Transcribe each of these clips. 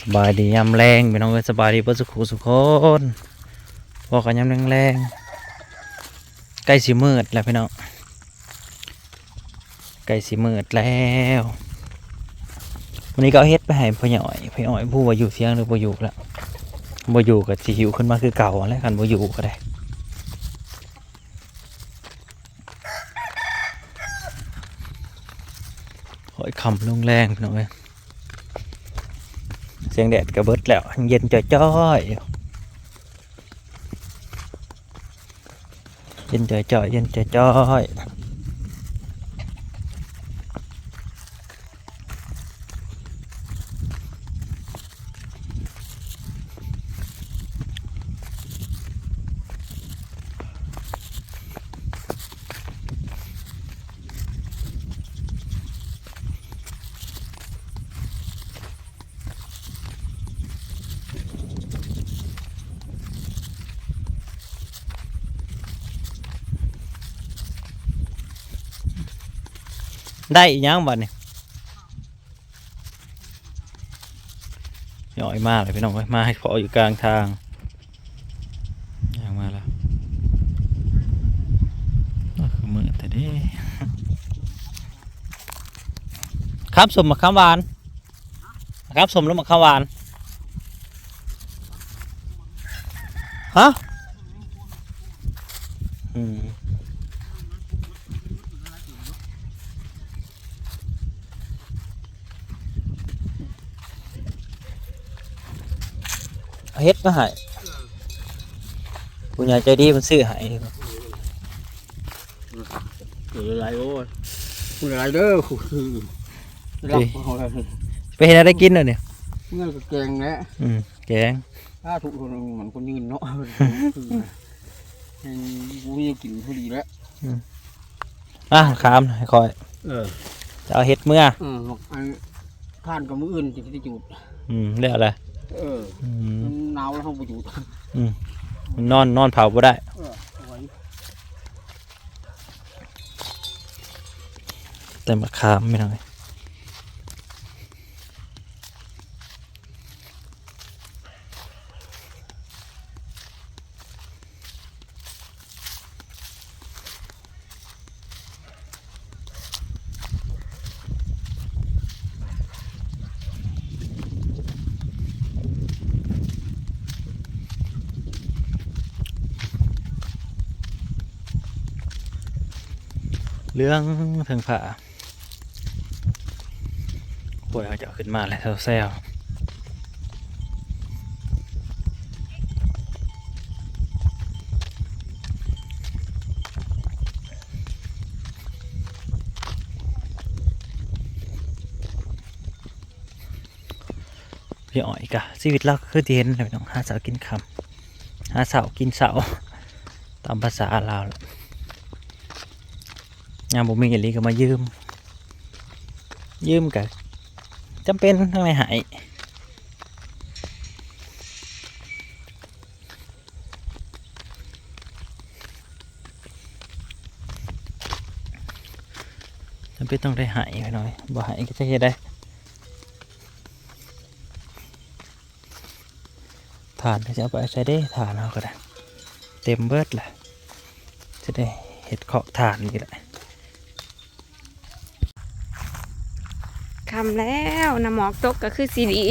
สบายดียามแรงพี่น้องเอ้ยสบายดีเพื่อสุขสุขคนพอกันยามแรงแรงใกล้สิมืดแล้วพี่น้องใกล้สิมืดแล้ววันนี้ก็เอาเฮ็ดไปให้พ่อหญ่อยพ่อหญ่อยผู้ว่าอยู่เสียงหรือบ่อยู่แล้วบ่อยู่ก็สิหิวขึ้นมาคือเก่าแล้วกันบ่อยู่ก็ได้โอ้ยคำลงแรงพี่น้องเอ้ย เสียงแดดกระเบิดแล้วเย็นจ่อยๆเย็นจ่อยๆเย็นจ่อยๆ ได้อีกยังบัดนี่ย่อยมากเลยพี่น้องเอ้ยมาให้ขออยู่กลางทางอย่างมาแล้วก็คือมือแต่เด้ครับสมมะขามหวานครับสมแล้วมะขามหวานฮะอืม เฮ็ดมาให้ผู้ใหญ่ใจดีมันซื้อให้เกิดอะไรโอ้ยคุณอะไรเด้อคือรับเอาอะไรไปเห็นอะไรกินเด้อเนี่ยเงื่อนกับแกงแหละอืมแกงถ้าถูกคนเหมือนคนยืนเนาะยังกูยังกินพอดีแล้วอะขามให้คอย เออจะเอาเฮ็ดเมื่อเอออันท่านกับมืออื่นจะได้จูดอืมเรียกอะไรเอออืมมันหนาวแล้วเขาไปจูดมันนอนนอนเผาบ่ได้เออเอาไว้แต่มะขามไม่น้อย เรื่องถึงผาป่วยเขาจะขึ้นมาแล้วแซวพี่อ๋อยกะชีวิตเราคือที่เห็นเลยน้องหาเสาวกินคำหาเสาวกินเสาตามภาษาลาวแหละ ยามบ่มีอย่างนี้ก็มายืม ยืมกับจำเป็นทั้งในหายจำเป็นต้องได้หายไปหน่อยบ่หายก็จะเฮ็ดได้ฐานจะเอาไปใช้ได้ฐานเอาก็ได้ เต็มเบิดแหละจะได้เห็ดเคาะฐานนี่แหละ คำแล้วน้ำหมอกตกก็คือสีดี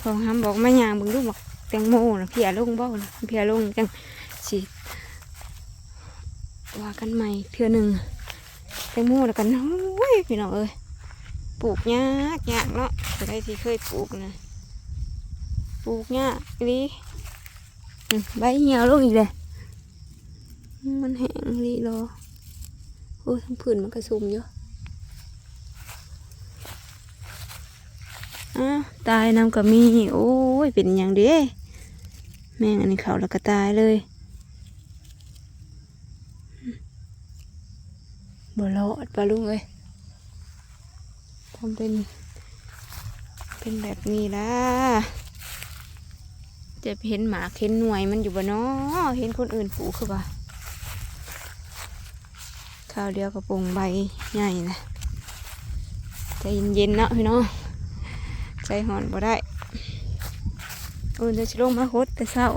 พอห้ามบอกมาย่างบึงดูบอกแตงโมนะเพียลงบ่นะเพียลงจังสิว่ากันใหม่เทือหนึ่งแตงโมแล้วกันโอ้ยพี่น้องเอ้ยปลูกยากยากเนาะจะได้ที่เคยปลูกนะปลูกยากอีหลีใบเหี่ยวลงอีกเลยมันแห้งอีหลีรอ โอ้ยทั้งผื่นมันกระซุมเยอะอ้าตายน้ำก็มี โอ้ย เป็นอย่างเด้แม่งอันนี้เขาแล้วก็ตายเลยบ่รอดปลาลุงเอ้ยทำเป็น เป็นแบบนี้ละจะเห็นหมาเห็นหน่วยมันอยู่บ่เนาะเห็นคนอื่นปูคือป่ ข้าวเดียวกระปงใบใหญ่นะใจเย็นๆเนาะพี่น้องใจหอนบ่ได้เออเดี๋ยจะลงมาฮดแต่เศร้า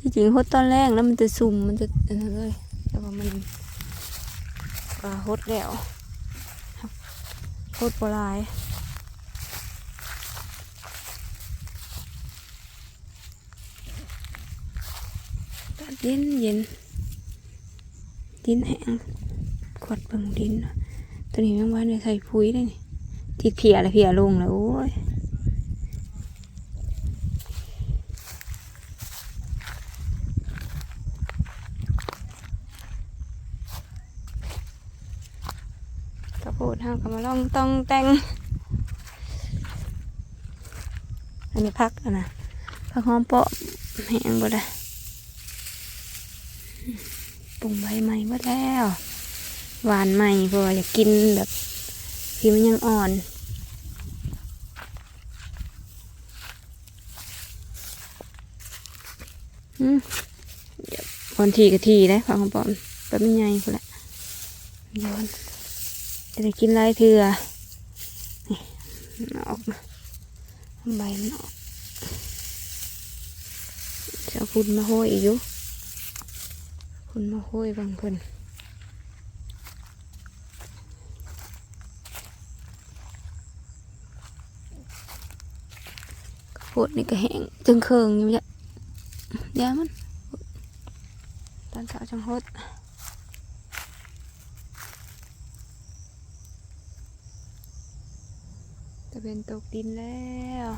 ที่จริงฮดตอนแรกแล้วมันจะซุ่มมันจะอันนั้นเลยแต่ว่ามันก็ฮดแล้วฮดปลายตอนเย็นเย็น ดินแห้งขวดเบิ่งดิน ตัวนี้แมงวันเนี่ยใส่ปุ๋ยเลยนี่ติดเพียแล้วเพียลงแล้วโอ้ยกระโปดห้าก็มาลองต้องแต่งอันนี้พักแล้วนะพักหอมเปาะแห้งบ่ได้ ปรุงใบใหม่หมดแล้ว หวานใหม่เพราะว่าอยากกินแบบที่มันยังอ่อนอืมเดี๋ยวพอนทีกับทีได้ฟังคำปอมแบบไม่ใหญ่คนละย้อนจะได้กินไรเถื่อนี่นออกใบมันออกจะเอาคุณมาโห้อยอีกอยู่ คุณมาโห้อยบางเพิ่นปวดนี่ก็แห้งจึงเคืองอยู่เนี่ยยามันตอนเช้าจังฮดจะเป็นตกดินแล้ว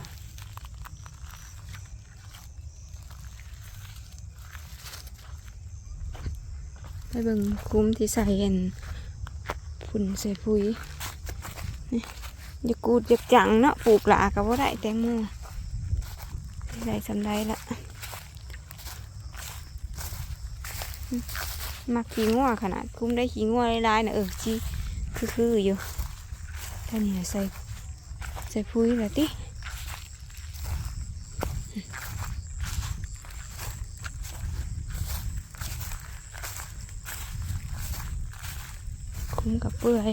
ไปเบิ่งคุ้มที่ใส่เห็นฝุ่นใส่ปุ๋ยนี่อย่ากูดอย่าจังเนาะปลูกหลากับว่าได้แตงโมได้สำได้ละมมักขี้งัวขนาดคุ้มได้ขี้งัวหลายๆนะเออจีคือคือๆอยู่ท่นี่ใส่ใส่ปุ๋ยละติ คุ้มกับเปื่อย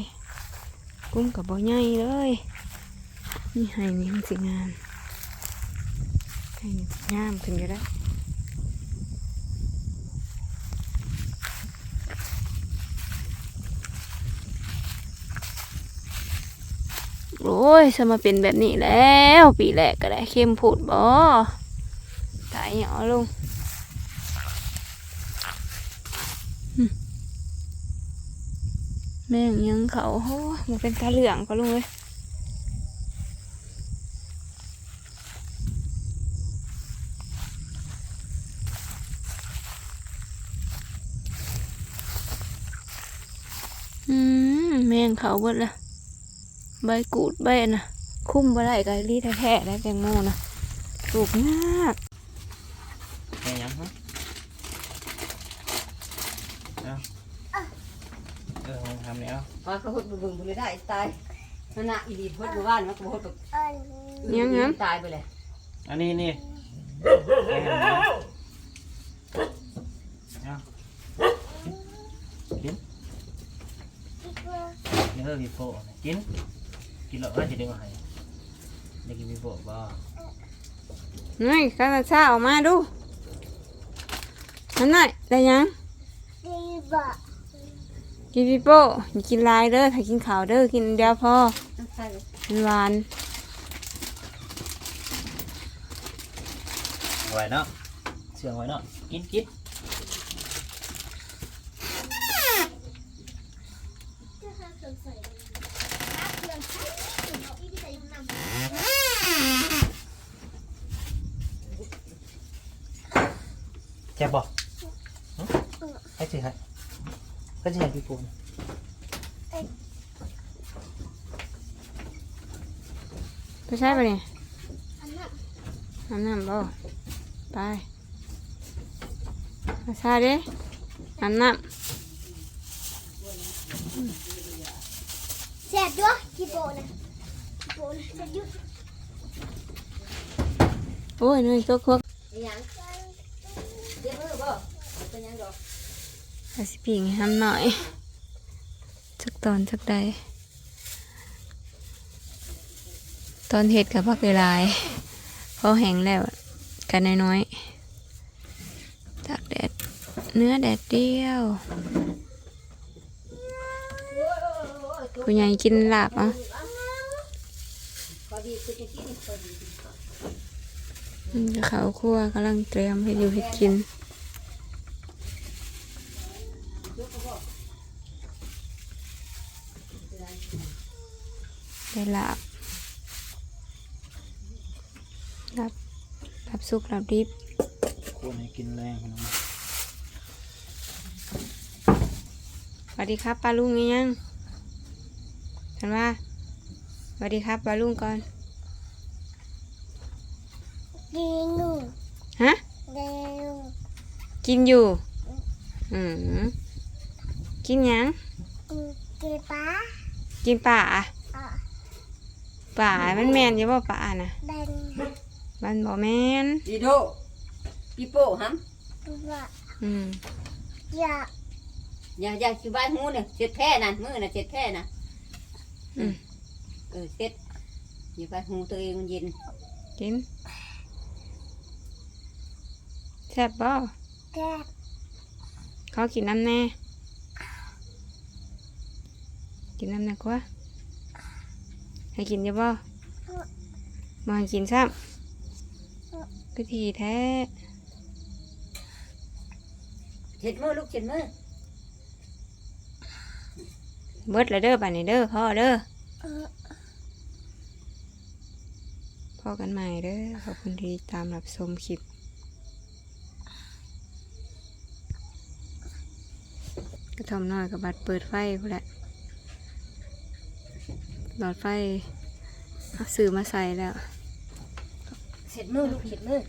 คุ้มกับบ่อใหญ่เลย นี่ให้นี่มันสิงามให้งามขึ้นอยู่แล้วโอ้ยจะมาเป็นแบบนี้แล้ว ปีแรกก็ได้เข้มผุดบ่ตายเหยอลุง แม่งยังเขาโอ้มันเป็นตาเหลืองก็ลุงเลยอืมแมงเขาเบิดละใบกูดใบนะคุ้มบ่ได้ก็รีแท้ๆได้แตงโมนะปลูกยากแม่ยังฮะเอาเออผม ทำแล้วพอเขาหดบึงๆไปเลยได้ตายนั่นน่ะอีดีหดหมู่บ้านมันก็บ่หดแบบยังงั้นตายไปเลยอันนี้นี่แม่ยังนะเอากินนี่เออพี่โป้กินกินแล้วก็จะดึงมาให้ได้กินพี่โป้บ่นี่ข้าวชาออกมาดูนั่นน่ะได้ยัง กินพี่โป้อย่ากินลายเด้อถ้ากินขาวเด้อกินเดียวพอใช่มันหวานไว้เนาะเชื่องไว้เนาะกินกินแจ็บบ่หึให้สิให้ ก็จะให้พี่ปูนไปใช่ปะเนี่ยอันนั้นบ่ไปมาชาเด้อันนั้นแซ่บด้วยกี่โปนะกี่โปนะแซ่บยุ่โอ้ยนี่ก็ควกอีหยังเดี๋ยวมือบ่เป็นหยังดอก อาสิปิงห้ทำหน่อยสักตอนสักใดตอนเห็ดกับพักหลายพอแห้งแล้วกันน้อยๆตากแดดเนื้อแดดเดียวคุณยายกินหลาบอะเขาวคั่วกำลังเตรียมให้อยู่ให้กิน ลาบลาบลาบสุกลาบดิบควรให้กินแรงขนาดนั้นสวัสดีครับปลาลุงยังยังฉันว่าสวัสดีครับปลาลุงก่อนกินหนูฮะเร็วกินอยู่อืมกินหยังกินกินปลากินป่าอะ ป่ามันแมนอยังว่าป่านะแบนมันบอกแมนดีโดปีโป้ฮัมว่าอืมอยากอย่าอย่าอยู่บ้านหูเนี่ยเช็ดแพ้นั่นมือน่ะเช็ดแพ้น่ะอืมเออเช็ดอยู่บ้านหูตัวเองมันเย็นกินแซ่บบ่แก้บเขากินน้ำแน่กินน้ำแน่กว่า ให้กินอยังบ่มาให้กินซ้ำก็ทีแท้เช็ดมือลูกเช็ดมือเบิดเลยเด้อบัดนี้เด้อพ่อเด้อเออพ่อกันใหม่เด้อขอบคุณที่ตามรับชมคลิปกระทอมน้อยกับบัดเปิดไฟพูนแหละ หลอดไฟเอาซื้อมาใส่แล้ว เสร็จมือลูกเช็จมือ